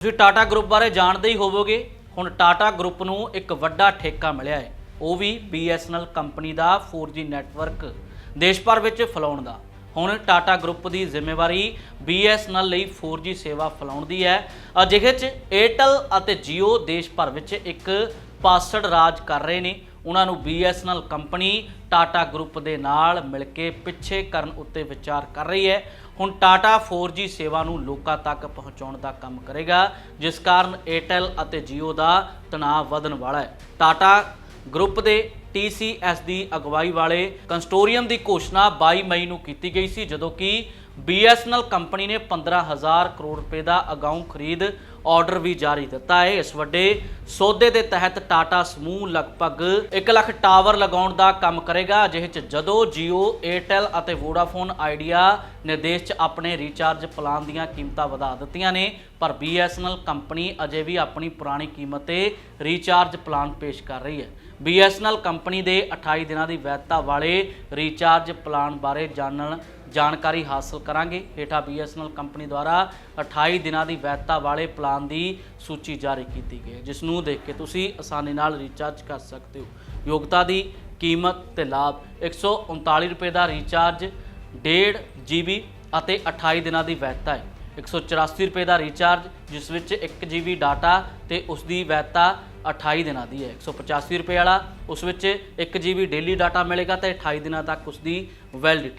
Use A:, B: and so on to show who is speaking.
A: ਤੁਸੀਂ ਟਾਟਾ ਗਰੁੱਪ ਬਾਰੇ ਜਾਣਦੇ ਹੀ ਹੋਵੋਗੇ, ਹੁਣ ਟਾਟਾ ਗਰੁੱਪ ਨੂੰ ਇੱਕ ਵੱਡਾ ਠੇਕਾ ਮਿਲਿਆ ਹੈ। ਉਹ ਵੀ BSNL ਕੰਪਨੀ ਦਾ 4G ਨੈਟਵਰਕ ਦੇਸ਼ ਭਰ ਵਿੱਚ ਫੈਲਾਉਣ ਦਾ। ਹੁਣ ਟਾਟਾ ਗਰੁੱਪ ਦੀ ਜ਼ਿੰਮੇਵਾਰੀ BSNL ਲਈ 4G ਸੇਵਾ ਫੈਲਾਉਣ ਦੀ ਹੈ। ਅਜਿਹੇ 'ਚ Airtel ਅਤੇ Jio ਦੇਸ਼ ਭਰ ਵਿੱਚ ਇੱਕ ਪਾਸੜ ਰਾਜ ਕਰ ਰਹੇ ਨੇ। ਉਹਨਾਂ ਨੂੰ BSNL ਕੰਪਨੀ ਟਾਟਾ ਗਰੁੱਪ ਦੇ ਨਾਲ ਮਿਲ ਕੇ ਪਿੱਛੇ ਕਰਨ ਉੱਤੇ ਵਿਚਾਰ ਕਰ ਰਹੀ ਹੈ। ਹੁਣ ਟਾਟਾ 4G ਸੇਵਾ ਨੂੰ ਲੋਕਾਂ ਤੱਕ ਪਹੁੰਚਾਉਣ ਦਾ ਕੰਮ ਕਰੇਗਾ, ਜਿਸ ਕਾਰਨ Airtel ਅਤੇ Jio ਦਾ ਤਣਾਅ ਵਧਣ ਵਾਲਾ ਹੈ। ਟਾਟਾ ਗਰੁੱਪ ਦੇ TCS ਦੀ ਅਗਵਾਈ ਵਾਲੇ ਕੰਸਟੋਰੀਅਮ ਦੀ ਘੋਸ਼ਣਾ 22 ਮਈ ਨੂੰ ਕੀਤੀ ਗਈ ਸੀ ਜਦੋਂ ਕਿ BSNL ਕੰਪਨੀ ਨੇ 15000 ਕਰੋੜ ਰੁਪਏ ਦਾ ਅਗਾਊਂ ਖਰੀਦ ਆਰਡਰ ਵੀ ਜਾਰੀ ਦਿੱਤਾ ਹੈ। ਇਸ ਵੱਡੇ ਸੌਦੇ ਦੇ ਤਹਿਤ ਟਾਟਾ ਸਮੂਹ ਲਗਭਗ 1 ਲੱਖ ਟਾਵਰ ਲਗਾਉਣ ਦਾ ਕੰਮ ਕਰੇਗਾ ਅਜਿਹੇ ਚ ਜਦੋਂ Jio, Airtel ਅਤੇ Vodafone Idea ਨੇ ਦੇਸ਼ 'ਚ ਆਪਣੇ ਰੀਚਾਰਜ ਪਲਾਨ ਦੀਆਂ ਕੀਮਤਾਂ ਵਧਾ ਦਿੱਤੀਆਂ ਨੇ ਪਰ BSNL ਕੰਪਨੀ ਅਜੇ ਵੀ ਆਪਣੀ ਪੁਰਾਣੀ ਕੀਮਤ ਤੇ ਰੀਚਾਰਜ ਪਲਾਨ ਪੇਸ਼ ਕਰ ਰਹੀ ਹੈ। BSNL ਕੰਪਨੀ ਦੇ 28 ਦਿਨਾਂ ਦੀ ਵੈਧਤਾ ਵਾਲੇ ਰੀਚਾਰਜ ਪਲਾਨ ਬਾਰੇ ਜਾਣਨ, ਜਾਣਕਾਰੀ ਹਾਸਲ ਕਰਾਂਗੇ। ਹੇਠਾਂ BSNL ਕੰਪਨੀ ਦੁਆਰਾ 28 ਦਿਨਾਂ ਦੀ ਵੈਧਤਾ ਵਾਲੇ ਪਲਾਨ ਦੀ ਸੂਚੀ ਜਾਰੀ ਕੀਤੀ ਗਈ ਹੈ, ਜਿਸ ਨੂੰ ਦੇਖ ਕੇ ਤੁਸੀਂ ਆਸਾਨੀ ਨਾਲ ਰੀਚਾਰਜ ਕਰ ਸਕਦੇ ਹੋ। ਯੋਗਤਾ ਦੀ ਕੀਮਤ ਤੇ ਲਾਭ 139 ਰੁਪਏ ਦਾ ਰੀਚਾਰਜ 1.5 GB ਅਤੇ 28 ਦਿਨਾਂ ਦੀ ਵੈਧਤਾ ਹੈ। 184 ਰੁਪਏ ਦਾ ਰੀਚਾਰਜ ਜਿਸ ਵਿੱਚ 1 GB ਡਾਟਾ ਤੇ ਉਸ ਦੀ ਵੈਧਤਾ 28 ਦਿਨਾਂ ਦੀ ਹੈ। 185 ਰੁਪਏ ਵਾਲਾ, ਉਸ ਵਿੱਚ 1 GB ਡੇਲੀ ਡਾਟਾ ਮਿਲੇਗਾ ਤੇ 28 ਦਿਨਾਂ ਤੱਕ ਉਸ ਦੀ ਵੈਲਿਡਿਟੀ